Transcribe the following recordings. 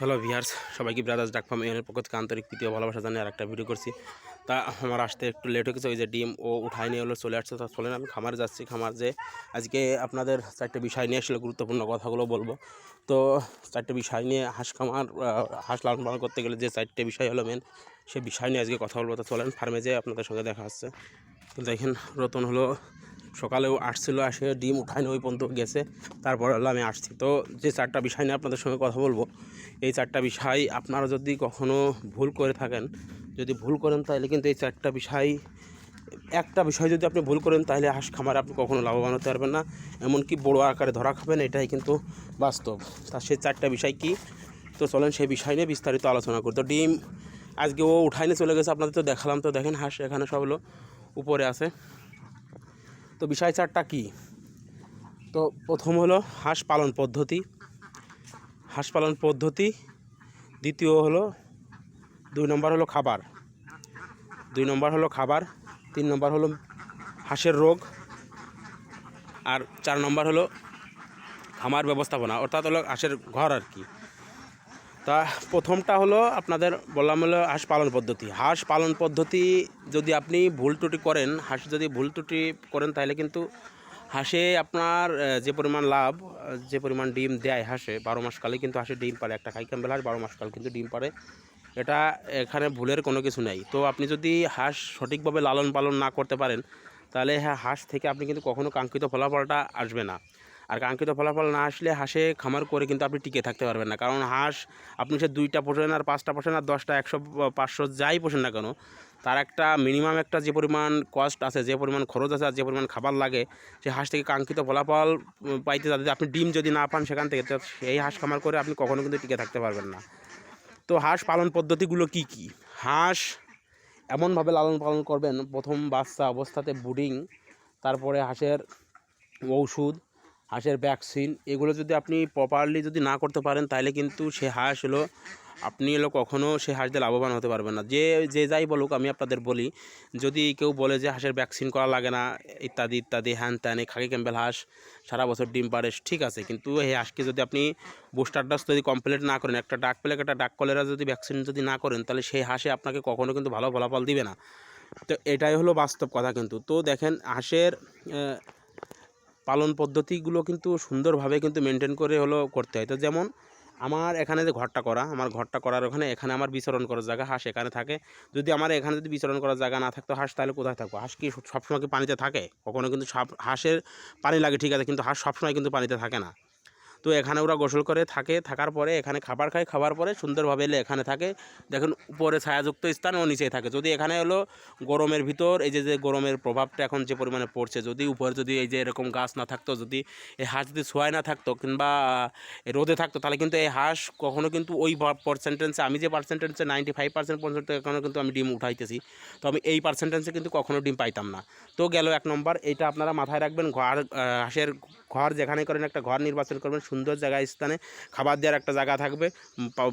Hello viewers সবাইকে brothers duck farm এর পক্ষ থেকে আন্তরিক তৃতীয় ভালোবাসা জানিয়ে আর একটা ভিডিও করছি। তা আমার আসতে একটু লেট হয়ে গেছে, ওই যে ডিম ও উঠায় নিয়ে হলো, চলে আসছে। তা চলেন, আমি খামারে যাচ্ছি, খামার যে আজকে আপনাদের চারটে বিষয় নিয়ে আসলে গুরুত্বপূর্ণ কথাগুলো বলব। তো চারটে বিষয় নিয়ে হাঁস খামার হাঁস লালন পালন করতে গেলে যে চারটে বিষয় হলো মেন সে বিষয় নিয়ে আজকে কথা বলব। তো চলেন ফার্মে যেয়ে আপনাদের সঙ্গে দেখা হচ্ছে। দেখেন, রতন হলো সকালেও আসছিল, আসে ডিম উঠায়নি ওই পর্যন্ত গেছে। তারপর হলো আমি আসছি। তো যে চারটা বিষয় নিয়ে আপনাদের সঙ্গে কথা বলব, এই চারটা বিষয় আপনারা যদি কখনো ভুল করে থাকেন, যদি ভুল করেন তাহলে কিন্তু এই চারটা বিষয়, একটা বিষয় যদি আপনি ভুল করেন তাহলে হাঁস খামারে আপনি কখনো লাভবান হতে পারবেন না। এমনকি বড় আকারে ধরা খাবেন, এটাই কিন্তু বাস্তব। তা সেই চারটা বিষয় কি? তো চলেন সেই বিষয় নিয়ে বিস্তারিত আলোচনা করি। তো ডিম, আজকে ও উঠাইনে চলে গেছে, আপনাদের তো দেখালাম। তো দেখেন হাঁস এখানে সব হলো। উপরে আছে। তো বিষয় চারটা কি? তো প্রথম হলো হাঁস পালন পদ্ধতি। হাঁস পালন পদ্ধতি। দ্বিতীয় হলো, দুই নম্বর হলো খাবার। দুই নম্বর হলো খাবার, তিন নম্বর হলো হাঁসের রোগ, আর চার নম্বর হলো খামার ব্যবস্থাপনা, অর্থাৎ হলো হাঁসের ঘর আর কি। তা প্রথমটা হলো আপনাদের বললাম হলো হাঁস পালন পদ্ধতি। হাঁস পালন পদ্ধতি যদি আপনি ভুল ত্রুটি করেন, হাঁস যদি ভুল ত্রুটি করেন তাহলে কিন্তু হাঁসে আপনার যে পরিমাণ লাভ যে পরিমাণ ডিম দেয় হাঁসে, বারো মাস কালে কিন্তু হাঁসে ডিম পারে। একটা খাই ক্যাম্বেল হাঁস বারো মাস কাল কিন্তু ডিম পারে। এটা এখানে ভুলের কোনো কিছু নেই। তো আপনি যদি হাঁস সঠিকভাবে লালন পালন না করতে পারেন, তাহলে হ্যাঁ হাঁস থেকে আপনি কিন্তু কখনো কাঙ্ক্ষিত ফলাফলটা আসবে না। আর কাঙ্ক্ষিত ফলাফল না আসলে হাঁসে খামার করে কিন্তু আপনি টিকে থাকতে পারবেন না। কারণ হাঁস আপনি সে দুইটা পোষেন আর পাঁচটা পোষেন আর দশটা, একশো, পাঁচশো যাই পোষেন না কেন, তার একটা মিনিমাম একটা যে পরিমাণ কস্ট আছে, যে পরিমাণ খরচ আছে আর যে পরিমাণ খাবার লাগে, সে হাঁস থেকে কাঙ্ক্ষিত ফলাফল পাইতে যাতে আপনি ডিম যদি না পান সেখান থেকে সেই হাঁস খামার করে আপনি কখনো কিন্তু টিকে থাকতে পারবেন না। তো হাঁস পালন পদ্ধতিগুলো কি কি? হাঁস এমনভাবে লালন পালন করবেন, প্রথম বাচ্চা অবস্থাতে বুডিং তারপরে হাঁসের ঔষধ হাঁসের ভ্যাকসিন এগুলো যদি আপনি প্রপারলি যদি না করতে পারেন, তাহলে কিন্তু সে হাঁস হলো, আপনি হলো কখনও সে হাঁস দিয়ে লাভবান হতে পারবেন না। যে যে যাই বলুক, আমি আপনাদের বলি, যদি কেউ বলে যে হাঁসের ভ্যাকসিন করা লাগে না, ইত্যাদি ইত্যাদি, হ্যান ত্যান, এই খাকি ক্যাম্বেল হাঁস, সারা বছর ডিম পারে ঠিক আছে, কিন্তু এই হাঁসকে যদি আপনি বুস্টার ডাস যদি কমপ্লিট না করেন, একটা ডাক পেলে, একটা ডাক কলেরা যদি ভ্যাকসিন যদি না করেন, তাহলে সেই হাঁসে আপনাকে কখনো কিন্তু ভালো ফলাফল দিবে না। তো এটাই হলো বাস্তব কথা কিন্তু। তো দেখেন, হাঁসের পালন পদ্ধতিগুলো কিন্তু সুন্দরভাবে কিন্তু মেনটেন করে হলো করতে হয়। তো যেমন আমার এখানে যে ঘরটা করা, আমার ঘরটা করার ওখানে এখানে আমার বিচরণ করার জায়গা হাঁস এখানে থাকে। যদি আমার এখানে যদি বিচরণ করার জায়গা না থাকতো হাঁস, তাহলে কোথায় থাকব? হাঁস কি সবসময় কি পানিতে থাকে? কখনও কিন্তু হাঁসের পানি লাগে, ঠিক আছে, কিন্তু হাঁস সবসময় কিন্তু পানিতে থাকে না। তো এখানে ওরা গোসল করে থাকে, থাকার পরে এখানে খাবার খায় খাবার পরে সুন্দরভাবে এলে এখানে থাকে। দেখুন, উপরে ছায়াযুক্ত স্থান ও নিচেই থাকে। যদি এখানে হলো গরমের ভিতর, এই যে যে গরমের প্রভাবটা এখন যে পরিমাণে পড়ছে, যদি উপরে যদি এই যে এরকম গাছ না থাকতো, যদি এই হাঁস যদি ছোঁয়ায় না থাকতো কিংবা রোদে থাকতো, তাহলে কিন্তু এই হাঁস কখনো কিন্তু ওই পার্সেন্টেন্সে আমি যে পার্সেন্টেন্সে নাইনটি ফাইভ পার্সেন্ট পর্যন্ত এখনও কিন্তু আমি ডিম উঠাইতেছি। তো আমি এই পার্সেন্টেন্সে কিন্তু কখনও ডিম পাইতাম না। তো গেল এক নম্বর এইটা আপনারা মাথায় রাখবেন, ঘর হাঁসের ঘর যেখানে করেন, একটা ঘর নির্বাচন করবেন সুন্দর জায়গা, স্থানে খাবার দেওয়ার একটা জায়গা থাকবে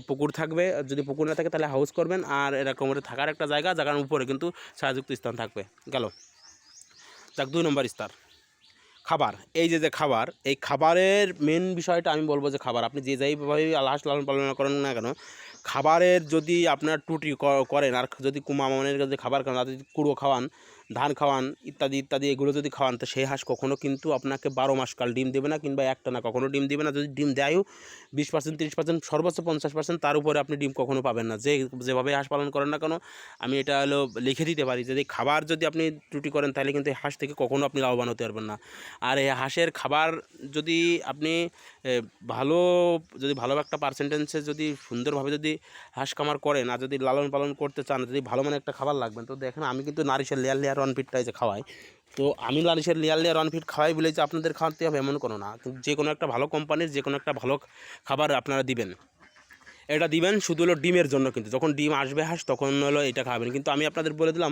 পুকুর থাকবে। যদি পুকুর না থাকে তাহলে হাউস করবেন আর এরকম করে থাকার একটা জায়গা, জায়গার উপরে কিন্তু ছায়াযুক্ত স্থান থাকবে। গেল। যাক, দুই নম্বর স্তর। খাবার। এই যে যে খাবার, এই খাবারের মেন বিষয়টা আমি বলব যে খাবার। আপনি যে যাইভাবে হাঁস লালন পালন করেন না কেন, খাবারের যদি আপনার টুটি করেন আর যদি কুমা মামনের যদি খাবার খান যদি কুড়ো খাওয়ান ধান খাওয়ান, ইত্যাদি ইত্যাদি, এগুলো যদি খাওয়ান, তো সেই হাঁস কখনও কিন্তু আপনাকে বারো মাস কাল ডিম দেবে না কিংবা একটা না, কখনো ডিম দেবে না। যদি ডিম দেয়ও বিশ পার্সেন্ট তিরিশ পার্সেন্ট সর্বোচ্চ পঞ্চাশ পার্সেন্ট তার উপরে আপনি ডিম কখনো পাবেন না। যে যেভাবে হাঁস পালন করেন না কেন, আমি এটা হলো লিখে দিতে পারি। যদি খাবার যদি আপনি ত্রুটি করেন, তাহলে কিন্তু এই হাঁস থেকে কখনো আপনি লাভবান হতে পারবেন না। আর এই হাঁসের খাবার যদি আপনি ভালো, যদি ভালো একটা পার্সেন্টেন্সে যদি সুন্দরভাবে যদি হাঁস কামার করেন আর যদি লালন পালন করতে চান, যদি ভালো মানে একটা খাবার লাগবেন, তো দেখেন আমি কিন্তু নারিশের লেয়ার লেয়ার অনফিটটাই যে খাওয়াই। তো আমি নারিশের লেয়ার লেয়ার অনফিট খাওয়াই বলে যে আপনাদের খাওয়াতে হবে এমন কোনো না। যে কোনো একটা ভালো কোম্পানির যে কোনো একটা ভালো খাবার আপনারা দিবেন। এটা দিবেন শুধু হলো ডিমের জন্য কিন্তু। যখন ডিম আসবে হাঁস, তখন হলো এটা খাবেন। কিন্তু আমি আপনাদের বলে দিলাম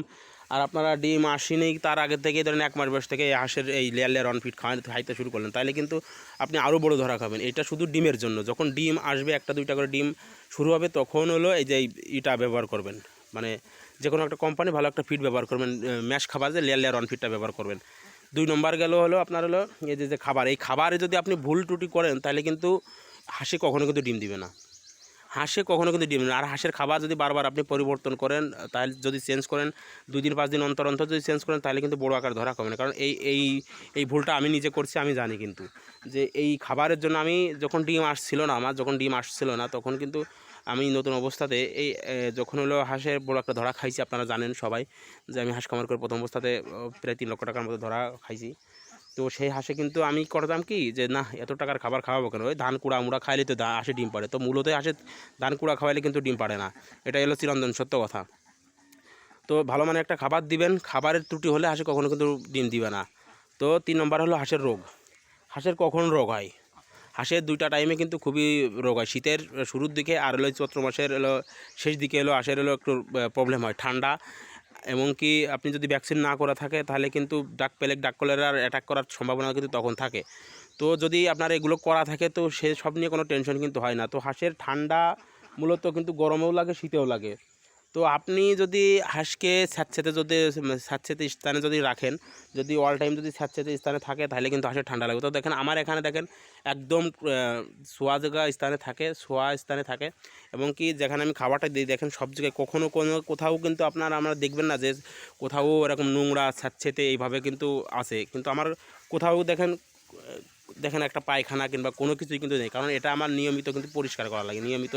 আর আপনারা ডিম আসেনি, তার আগে থেকে ধরেন এক মাস বয়স থেকে এই হাঁসের এই লেয়ার লেয়ার অনফিট খাওয়াতে খাইতে শুরু করলেন। তাহলে কিন্তু আপনি আরও বড় ধরা খাবেন। এটা শুধু ডিমের জন্য। যখন ডিম আসবে, একটা দুইটা করে ডিম শুরু হবে, তখন হলো এই যে ইটা ব্যবহার করবেন। মানে যে কোনো একটা কোম্পানি ভালো একটা ফিড ব্যবহার করবেন ম্যাশ খাবার যে লেয়ার লেয়ার অনফিটটা ব্যবহার করবেন। দুই নম্বর গেল হলো আপনার হলো এই যে খাবার। এই খাবারে যদি আপনি ভুল ত্রুটি করেন তাহলে কিন্তু হাসি কখনো কিন্তু ডিম দিবে না। হাঁসে কখনো কিন্তু ডিম আর হাঁসের খাবার যদি বারবার আপনি পরিবর্তন করেন তাহলে যদি চেঞ্জ করেন, দুই দিন, পাঁচ দিন অন্তর অন্তর যদি চেঞ্জ করেন তাহলে কিন্তু বড় আকার ধরা কমে না। কারণ এই এই এই ভুলটা আমি নিজে করছি, আমি জানি কিন্তু যে এই খাবারের জন্য আমি যখন ডিম আসছিল না, আমার যখন ডিম আসছিল না, তখন কিন্তু আমি নতুন অবস্থাতে এই যখন হলো হাঁসের বড় একটা ধরা খাইছি, আপনারা জানেন সবাই যে আমি হাঁস খামার করে প্রথম অবস্থাতে প্রায় তিন লক্ষ টাকার মতো ধরা খাইছি। তো সেই হাঁসে কিন্তু আমি করতাম কি যে না এত টাকার খাবার খাওয়াবো কেন? ওই ধান কুড়া মুড়া খাইলে তো হাঁসে ডিম পাড়ে। তো মূলত হাঁসে ধান কুড়া খাওয়াইলে কিন্তু ডিম পাড়ে না। এটাই হলো চিরন্তন সত্য কথা। তো ভালো মানে একটা খাবার দিবেন। খাবারের ত্রুটি হলে হাঁসে কখনো কিন্তু ডিম দিবে না। তো তিন নম্বর হলো হাঁসের রোগ। হাঁসের কখন রোগ হয়? হাঁসের দুইটা টাইমে কিন্তু খুবই রোগ হয়। শীতের শুরুর দিকে আর হলো চৈত্র মাসের হলো শেষ দিকে হলো হাঁসের হলো একটু প্রবলেম হয়। ঠান্ডা এমনকি আপনি যদি ভ্যাকসিন না করা থাকে, তাহলে কিন্তু ডাক পেলেক ডাক কলেরার অ্যাটাক করার সম্ভাবনা কিন্তু তখন থাকে। তো যদি আপনার এগুলো করা থাকে, তো সে সব নিয়ে কোনো টেনশন কিন্তু হয় না। তো হাঁসের ঠান্ডা মূলত কিন্তু গরমেও লাগে, শীতেও লাগে। তো আপনি যদি হাঁসকে স্যাঁতস্যাঁতে যদি স্যাঁতস্যাঁতে স্থানে যদি রাখেন, যদি অল টাইম যদি স্যাঁতস্যাঁতে স্থানে থাকে, তাহলে কিন্তু হাঁসের ঠান্ডা লাগবে। তো দেখেন, আমার এখানে দেখেন, একদম শোয়া জায়গা স্থানে থাকে শোয়া স্থানে থাকে, এবং কি যেখানে আমি খাবারটা দিই, দেখেন সব জায়গায় কখনও কোনো, কোথাও কিন্তু আপনার, আমরা দেখবেন না যে কোথাও এরকম নোংরা স্যাঁতস্যাঁতে এইভাবে কিন্তু আসে। কিন্তু আমার কোথাও দেখেন দেখেন একটা পায়খানা কিংবা কোনো কিছুই কিন্তু নেই। কারণ এটা আমার নিয়মিত কিন্তু পরিষ্কার করা লাগে। নিয়মিত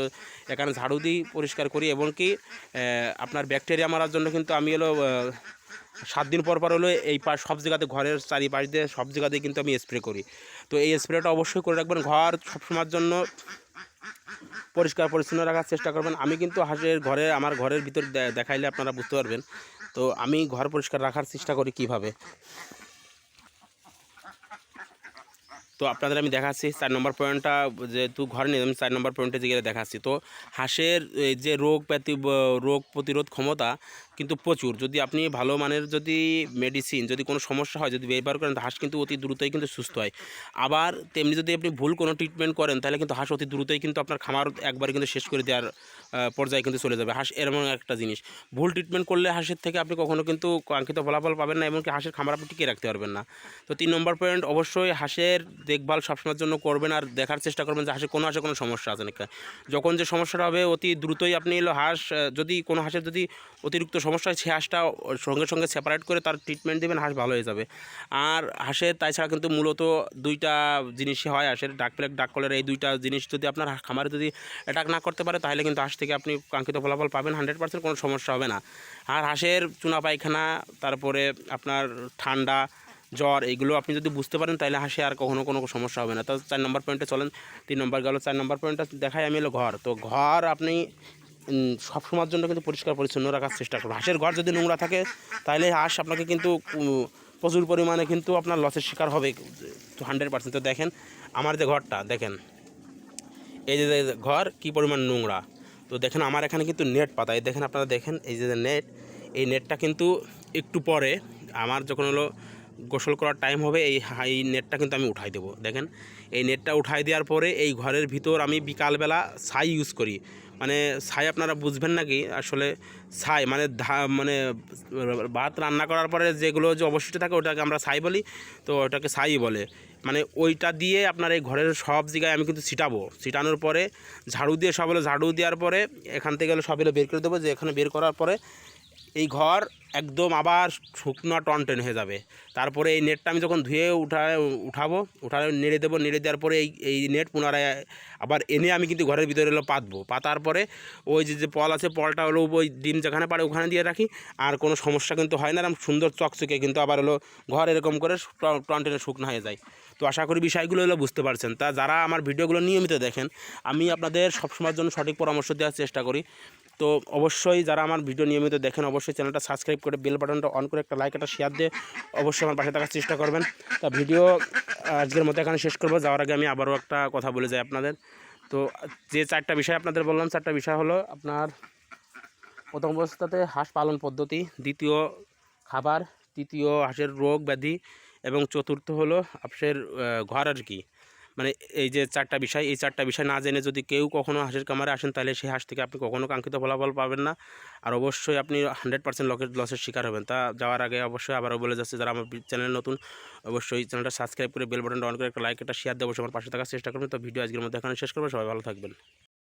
এখানে ঝাড়ু দিই পরিষ্কার করি এবং কি আপনার ব্যাকটেরিয়া মারার জন্য কিন্তু আমি হলো সাত দিন পর পর হলো এই পাশ সব জায়গাতে ঘরের চারিপাশ দিয়ে সব জায়গাতে কিন্তু আমি স্প্রে করি। তো এই স্প্রেটা অবশ্যই করে রাখবেন। ঘর সবসময়ের জন্য পরিষ্কার পরিচ্ছন্ন রাখার চেষ্টা করবেন। আমি কিন্তু হাঁসের ঘরে, আমার ঘরের ভিতর দেখাইলে আপনারা বুঝতে পারবেন। তো আমি ঘর পরিষ্কার রাখার চেষ্টা করি কীভাবে। তো আপনাদের আমি দেখাচ্ছি, চার নম্বর পয়েন্টটা যেহেতু ঘরে নিয়ে আমি চার নম্বর পয়েন্টে যে দেখাচ্ছি। তো হাঁসের যে রোগ প্রতি রোগ প্রতিরোধ ক্ষমতা কিন্তু প্রচুর। যদি আপনি ভালো মানের যদি মেডিসিন যদি কোনো সমস্যা হয়, যদি ব্যবহার করেন, হাঁস কিন্তু অতি দ্রুতই কিন্তু সুস্থ হয়। আবার তেমনি যদি আপনি ভুল কোনো ট্রিটমেন্ট করেন, তাহলে কিন্তু হাঁস অতি দ্রুতই কিন্তু আপনার খামার একবারে কিন্তু শেষ করে দেওয়ার পর্যায়ে কিন্তু চলে যাবে। হাঁস এরকম একটা জিনিস। ভুল ট্রিটমেন্ট করলে হাঁসের থেকে আপনি কখনও কিন্তু কাঙ্ক্ষিত ফলাফল পাবেন না, এমনকি হাঁসের খামার আপনি টিকিয়ে রাখতে পারবেন না। তো তিন নম্বর পয়েন্ট অবশ্যই হাঁসের দেখভাল সবসময়ের জন্য করবেন আর দেখার চেষ্টা করবেন যে হাঁসের কোনো হাঁসের কোনো সমস্যা আছে নাকি। যখন যে সমস্যাটা হবে, অতি দ্রুতই আপনি এলো হাঁস যদি কোনো হাঁসের যদি অতিরিক্ত সমস্যা সে হাঁসটা সঙ্গে সঙ্গে সেপারেট করে তার ট্রিটমেন্ট দেবেন, হাঁস ভালো হয়ে যাবে। আর হাঁসের তাছাড়া কিন্তু মূলত দুইটা জিনিসই হয়, হাঁসের ডাক প্লেক ডাক কলের এই দুইটা জিনিস যদি আপনার খামারে যদি অ্যাটাক না করতে পারে, তাহলে কিন্তু হাঁস থেকে আপনি কাঙ্ক্ষিত ফলাফল পাবেন হান্ড্রেড পার্সেন্ট কোনো সমস্যা হবে না। আর হাঁসের চুনা পায়খানা, তারপরে আপনার ঠান্ডা, জ্বর এইগুলো আপনি যদি বুঝতে পারেন, তাহলে হাসে আর কখনো কোনো সমস্যা হবে না। তো চার নম্বর পয়েন্টে চলেন, তিন নম্বর গেল, চার নম্বর পয়েন্টটা দেখাই আমি হলো ঘর। তো ঘর আপনি সব সময়ের জন্য কিন্তু পরিষ্কার পরিচ্ছন্ন রাখার চেষ্টা করুন। হাঁসের ঘর যদি নোংরা থাকে তাহলে হাঁস আপনাকে কিন্তু প্রচুর পরিমাণে কিন্তু আপনার লসের শিকার হবে। হান্ড্রেড পার্সেন্ট তো দেখেন, আমার যে ঘরটা, দেখেন, এই যে ঘর কি পরিমাণ নোংরা। তো দেখেন, আমার এখানে কিন্তু নেট পাতা। এই দেখেন, আপনারা দেখেন, এই যে নেট এই নেটটা কিন্তু একটু পরে, আমার যখন হলো গোসল করার টাইম হবে, এই এই নেটটা কিন্তু আমি উঠাই দেবো। দেখেন, এই নেটটা উঠাই দেওয়ার পরে এই ঘরের ভিতর আমি বিকালবেলা ছাই ইউজ করি। মানে ছাই আপনারা বুঝবেন নাকি আসলে ছাই মানে ধা মানে ভাত রান্না করার পরে যেগুলো যে অবশিষ্ট থাকে ওটাকে আমরা ছাই বলি, তো ওটাকে ছাই বলে। মানে ওইটা দিয়ে আপনার এই ঘরের সব জায়গায় আমি কিন্তু ছিটাবো। ছিটানোর পরে ঝাড়ু দিয়ে, সব হলো ঝাড়ু দেওয়ার পরে এখান থেকে হলো সব হলো বের করে দেবো। যে এখানে বের করার পরে এই ঘর একদম আবার শুকনো টনটেন হয়ে যাবে। তারপরে এই নেটটা আমি যখন ধুয়ে উঠা, উঠাবো, উঠালে নেড়ে দেবো, নেড়ে দেওয়ার পরে এই এই নেট পুনরায় আবার এনে আমি কিন্তু ঘরের ভিতরে হলো পাতবো। পাতার পরে ওই যে যে পল আছে, পলটা হলো ওই ডিম যেখানে পারে ওখানে দিয়ে রাখি। আর কোনো সমস্যা কিন্তু হয় না এরকম সুন্দর চকচকে কিন্তু আবার হলো ঘর এরকম করে টনটেনে শুকনো হয়ে যায়। তো আশা করি বিষয়গুলো হলো বুঝতে পারছেন। তা যারা আমার ভিডিওগুলো নিয়মিত দেখেন, আমি আপনাদের সবসময়ের জন্য সঠিক পরামর্শ দেওয়ার চেষ্টা করি। তো অবশ্যই যারা আমার ভিডিও নিয়মিত দেখেন, অবশ্যই চ্যানেলটা সাবস্ক্রাইব করে বেল বাটনটা অন করে একটা লাইক, একটা শেয়ার দিয়ে অবশ্যই আমার পাশে থাকার চেষ্টা করবেন। তা ভিডিও আজকের মতো এখানে শেষ করব। যাওয়ার আগে আমি আবারও একটা কথা বলে যাই আপনাদের। তো যে চারটা বিষয় আপনাদের বললাম, চারটা বিষয় হলো আপনার প্রথম অবস্থাতে হাঁস পালন পদ্ধতি, দ্বিতীয় খাবার, তৃতীয় হাঁসের রোগ ব্যাধি, এবং চতুর্থ হলো হাঁসের ঘর আর কি। মানে এই যে চারটা বিষয়, এই চারটা বিষয় না জেনে যদি কেউ কখনও হাঁসের কামারে আসেন, তাহলে সেই হাঁস থেকে আপনি কখনো কাঙ্ক্ষিত ফলাফল পাবেন না। আর অবশ্যই আপনি হান্ড্রেড পার্সেন্ট লকের লসের শিকার হবেন। তা যাওয়ার আগে অবশ্যই আবারও বলে যাচ্ছে, যারা আমার চ্যানেল নতুন, অবশ্যই চ্যানেলটা সাবস্ক্রাইব করে বেল বাটনটা অন করে একটা লাইক একটা শেয়ার দেবো আমার পাশে থাকার চেষ্টা করবেন। তো ভিডিও আজকের মধ্যে এখানে শেষ করব। সবাই ভালো থাকবেন।